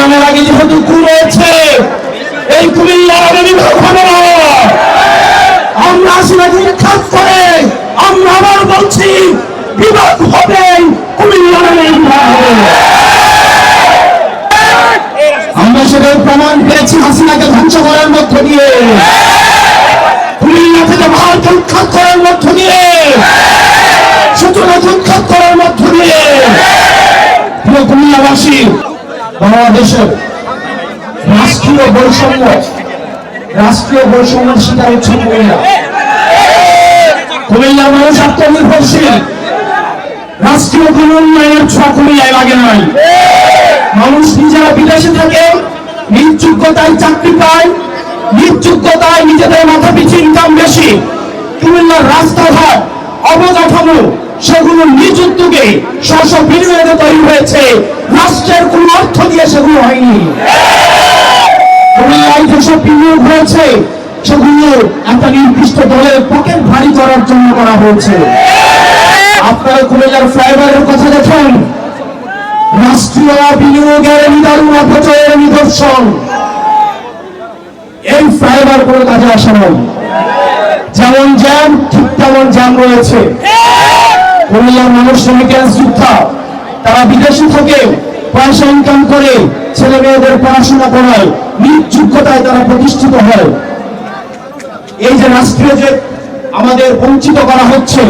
নামের আগে যেহেতু কু রয়েছে এই কুমিল্লা নামে বিভাগ আমরা আসিনাকে খাস করে, আমরা আবার বলছি বিভাগ হবে আমরা। সেটার প্রমাণ পেয়েছি হাসিনাকে ধ্বংস করার মধ্য দিয়ে। কুমিল্লা থেকে ভারত উৎখাত করার মধ্য দিয়ে। সূচনা উৎখাত করার মধ্য দিয়ে। কুমিল্লাবাসী বাংলাদেশের রাষ্ট্রীয় বৈষম্য, রাষ্ট্রীয় বৈষম্যের শিকার হচ্ছে কুমিল্লা। কুমিল্লার মানুষ আত্মনির্ভরশীল। রাষ্ট্রীয় কোন উন্নয়নের ছোঁয়া কুমিল্লায় লাগে নাই। মানুষ নিজেরা বিদেশে থাকে নিজ যোগ্যতায় চাকরি পায় নিজ যোগ্যতায় নিজেদের মাথা পিছু ইনকাম বেশি। কুমিল্লার রাস্তাঘাট অবকাঠামো সেগুলো নিজ উদ্যোগে স্ব বিনিয়োগে তৈরি হয়েছে। রাষ্ট্রের কোন অর্থ দিয়ে সেগুলো হয়নি। বিনিয়োগ হয়েছে, সেগুলো একটা নির্দিষ্ট দলের পকেট ভারী করার জন্য করা হয়েছে। আপনারা কুমিল্লার ফ্লাইওভারের কথা দেখেন। রাষ্ট্রীয় বিনিয়োগের নিদারুণ অপচয়ের নিদর্শন। এই ফ্লাইওভার কোনো কাজে আসে যেমন জ্যাম, ঠিক তেমন জ্যাম রয়েছে। কুমিল্লার মানুষ রেমিটেন্স যোদ্ধা তারা বিদেশে থেকে পয়সা ইনকাম করে ছেলে মেয়েদের পড়াশোনা করায়, নিজ যোগ্যতায় তারা প্রতিষ্ঠিত হয়। এই যে রাষ্ট্রীয় যে আমাদের বঞ্চিত করা হচ্ছে,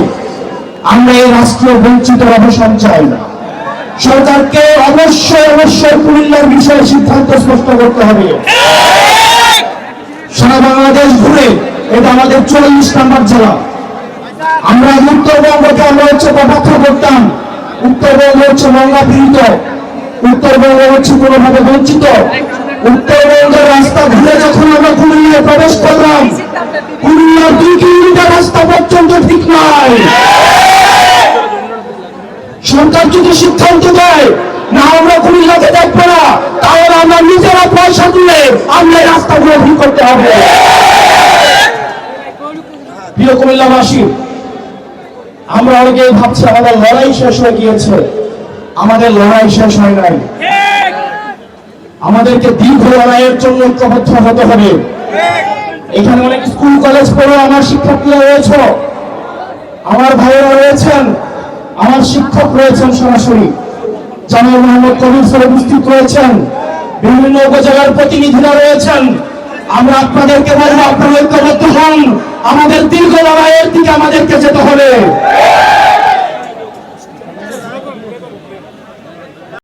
আমরা এই রাষ্ট্রীয় বঞ্চিত অবসান চাই না সরকারকে অবশ্যই অবশ্যই কুমিল্লার বিষয়ে সিদ্ধান্ত স্পষ্ট করতে হবে। সারা বাংলাদেশ ঘুরে এটা আমাদের চল্লিশ নাম্বার জেলা। আমরা উত্তরবঙ্গকে আমরা হচ্ছে কটাক্ষ করতাম। উত্তরবঙ্গ হচ্ছে মঙ্গা পীড়িত। উত্তরবঙ্গ হচ্ছে কোনোভাবে বঞ্চিত। উত্তরবঙ্গের রাস্তা ঘুরে যখন আমরা কুমিল্লায় প্রবেশ করলাম কুমিল্লার দুই কিলোমিটার রাস্তা পর্যন্ত ঠিক নয় সরকার যদি সিদ্ধান্ত দেয়, না, আমরা কুমিল্লাকে দেখব না, তাহলে আমরা নিজেরা পয়সা তুলে আমরা রাস্তাগুলো ঠিক করতে হবে। প্রিয় কুমিল্লাবাসী আমরা অনেকেই ভাবছি আমাদের লড়াই শেষ হয়ে গিয়েছে। আমাদের লড়াই শেষ হয় নাই। আমাদেরকে দীর্ঘ লড়াইয়ের জন্য ঐক্যবদ্ধ হতে হবে। এখানে অনেক স্কুল, কলেজ পড়ে আমার শিক্ষার্থীরা রয়েছে। আমার ভাইয়েরা রয়েছেন, আমার শিক্ষক রয়েছেন সরাসরি। জামাল মোহাম্মদ কবির স্যার উপস্থিত রয়েছেন। বিভিন্ন উপজেলার প্রতিনিধিরা রয়েছেন। আমরা আপনাদেরকে বলব, আপনারা ঐক্যবদ্ধ হন। আমাদের দীর্ঘ লড়াইয়ের দিকে আমাদেরকে যেতে হবে।